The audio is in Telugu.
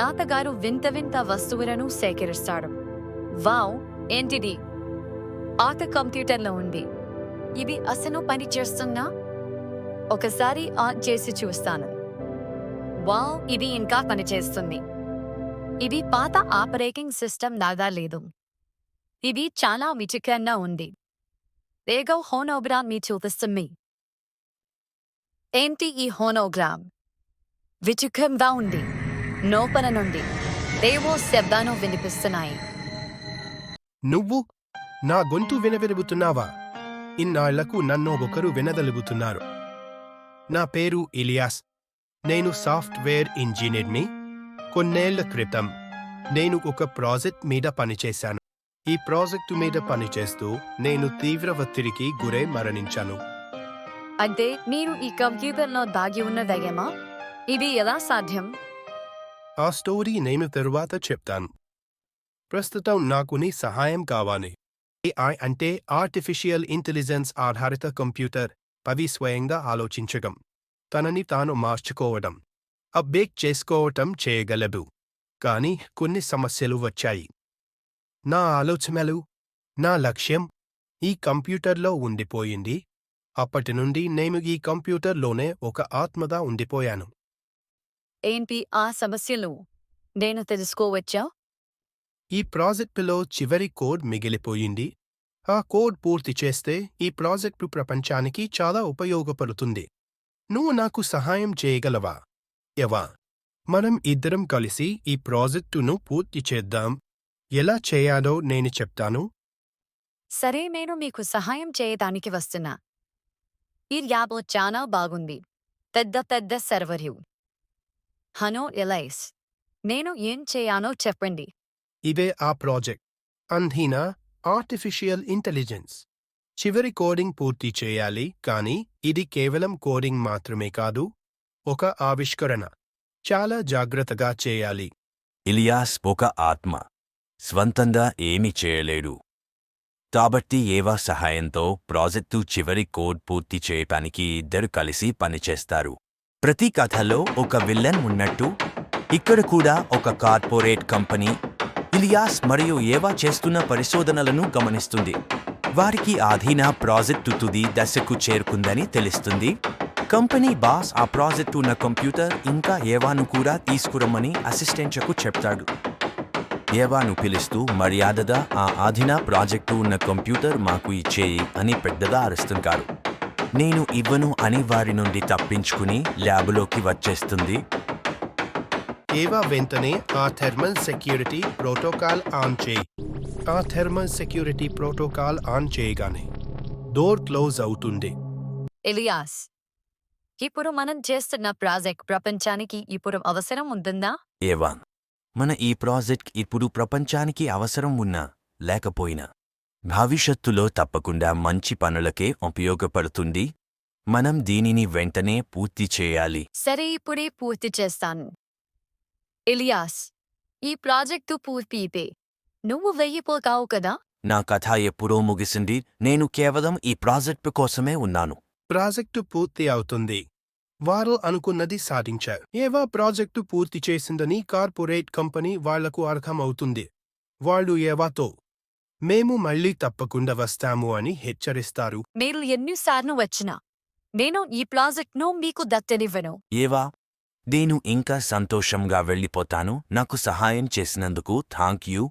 ఆతగారు వింత వింత వస్తువులను సేకరిస్తాడు. వావ్ ఏంటిది? ఆత కంప్యూటర్లో ఉంది. ఇది అసలు పని చేస్తున్నా ఒకసారి ఆన్ చేసి చూస్తాను. వావ్ ఇది ఇంకా పనిచేస్తుంది ఇది పాత ఆపరేటింగ్ సిస్టమ్ దాదా లేదు. ఇది చాలా విచిత్రంగా ఉంది. ఏగో హోనోగ్రామ్ మీ చూపిస్తుంది. ఏంటి ఈ హోనోగ్రామ్? విచిత్రంగా ఉంది. నోపన నుండి ఏవో శబ్దాలు వినిపిస్తున్నాయి. నువ్వు నా గొంతు వినవిరుగుతున్నావా? ఇన్నాళ్ళకు నన్ను ఒకరు వినదలుగుతున్నారు. నా పేరు ఇలియాస్. నేను సాఫ్ట్వేర్ ఇంజనీర్ని. కొన్నేళ్ళ క్రితం నేను ఒక ప్రాజెక్ట్ మీద పనిచేశాను. ఈ ప్రాజెక్టు మీద పనిచేస్తూ నేను తీవ్ర ఒత్తిడికి గురై మరణించాను. అంటే మీరు ఈ కంప్యూటర్లో దాగి ఉన్న దయ్యమా? ఇది ఎలా సాధ్యం? ఆ స్టోరీ నేను తరువాత చెప్తాను. ప్రస్తుతం నాకు నీ సహాయం కావాలి. ఏఐ అంటే ఆర్టిఫిషియల్ ఇంటెలిజెన్స్ ఆధారిత కంప్యూటర్ పవి స్వయంగా ఆలోచించడం తనని తాను మార్చుకోవడం అప్డేట్ చేసుకోవటం చేయగలదు. కాని కొన్ని సమస్యలు వచ్చాయి. నా ఆలోచనలు నా లక్ష్యం ఈ కంప్యూటర్లో ఉండిపోయింది. అప్పటి నుండి నేను ఈ కంప్యూటర్లోనే ఒక ఆత్మగా ఉండిపోయాను. ఏంటి ఆ సమస్యలు? నేను తెలుసుకోవచ్చా? ఈ ప్రాజెక్టులో చివరి కోడ్ మిగిలిపోయింది. ఆ కోడ్ పూర్తి చేస్తే ఈ ప్రాజెక్టు ప్రపంచానికి చాలా ఉపయోగపడుతుంది. నువ్వు నాకు సహాయం చేయగలవా? ఎవా మనం ఇద్దరం కలిసి ఈ ప్రాజెక్టును పూర్తి చేద్దాం. ఎలా చేయాలో నేను చెప్తాను? సరే నేను మీకు సహాయం చేయడానికి వస్తున్నా. ఈ యాబో చాలా బాగుంది. పెద్ద పెద్ద సర్వర్యు హనో ఎలైస్. నేను ఏం చేయానో చెప్పండి. ఇదే ఆ ప్రాజెక్ట్. అంధీనా ఆర్టిఫిషియల్ ఇంటెలిజెన్స్. చివరి కోడింగ్ పూర్తి చేయాలి కానీ ఇది కేవలం కోడింగ్ మాత్రమే కాదు ఒక ఆవిష్కరణ. చాలా జాగ్రత్తగా చేయాలి. ఇలియాస్ ఒక ఆత్మ. స్వంతంగా ఏమీ చేయలేడు. కాబట్టి ఏవా సహాయంతో ప్రాజెక్టు చివరి కోడ్ పూర్తి చేయటానికి ఇద్దరు కలిసి పనిచేస్తారు. ప్రతి కథలో ఒక విల్లన్ ఉన్నట్టు ఇక్కడ కూడా ఒక కార్పొరేట్ కంపెనీ ఇలియాస్ మరియు ఏవా చేస్తున్న పరిశోధనలను గమనిస్తుంది. వారికి ఆధీన ప్రాజెక్టు తుది దశకు చేరుకుందని తెలుస్తుంది. కంపెనీ బాస్ ఆ ప్రాజెక్టు ఉన్న కంప్యూటర్ ఇంకా ఏవాను కూడా తీసుకురమ్మని అసిస్టెంట్కు చెప్తాడు. ఏవాను పిలుస్తూ మర్యాదగా ఆ ఆధీన ప్రాజెక్టు ఉన్న కంప్యూటర్ మాకు ఇచ్చేయి అని పెద్దగా అరుస్తుంటారు. నేను ఇవ్వను అని వారి నుండి తప్పించుకుని ల్యాబులోకి వచ్చేస్తుంది. ఏవా వెంటనే ఆ థెర్మల్ సెక్యూరిటీ ప్రోటోకాల్ ఆన్ చేయి. ఆ థెర్మల్ సెక్యూరిటీ ప్రోటోకాల్ ఆన్ చేయగానే డోర్ క్లోజ్ అవుతుంది. ఎలియాస్ ఇప్పుడు మనం చేస్తున్న ప్రాజెక్ట్ ప్రపంచానికి ఇప్పుడు అవసరం ఉంటుందా? ఏవాన్ మన ఈ ప్రాజెక్ట్ ఇప్పుడు ప్రపంచానికి అవసరం ఉన్నా లేకపోయినా. భవిష్యత్తులో తప్పకుండా మంచి పనులకే ఉపయోగపడుతుంది. మనం దీనిని వెంటనే పూర్తి చేయాలి. సరే ఇప్పుడే పూర్తి చేస్తాను. ఎలియాస్ ఈ ప్రాజెక్టు పూర్తితే నువ్వు వెయ్యిపోతావు కదా? నా కథ ఎప్పుడో ముగిసింది. నేను కేవలం ఈ ప్రాజెక్టు కోసమే ఉన్నాను. ప్రాజెక్టు పూర్తి అవుతుంది. వారు అనుకున్నది సాధించారు ఏవా ప్రాజెక్టు పూర్తి చేసిందని కార్పొరేట్ కంపెనీ వాళ్ళకు అర్థమవుతుంది వాళ్ళు ఏవాతో మేము మళ్ళీ తప్పకుండా వస్తాము అని హెచ్చరిస్తారు. మీరు ఎన్నిసార్లు వచ్చినా నేను ఈ ప్రాజెక్ట్ను మీకు దత్తనివ్వను. ఏవా? నేను ఇంకా సంతోషంగా వెళ్ళిపోతాను. నాకు సహాయం చేసినందుకు థాంక్ యూ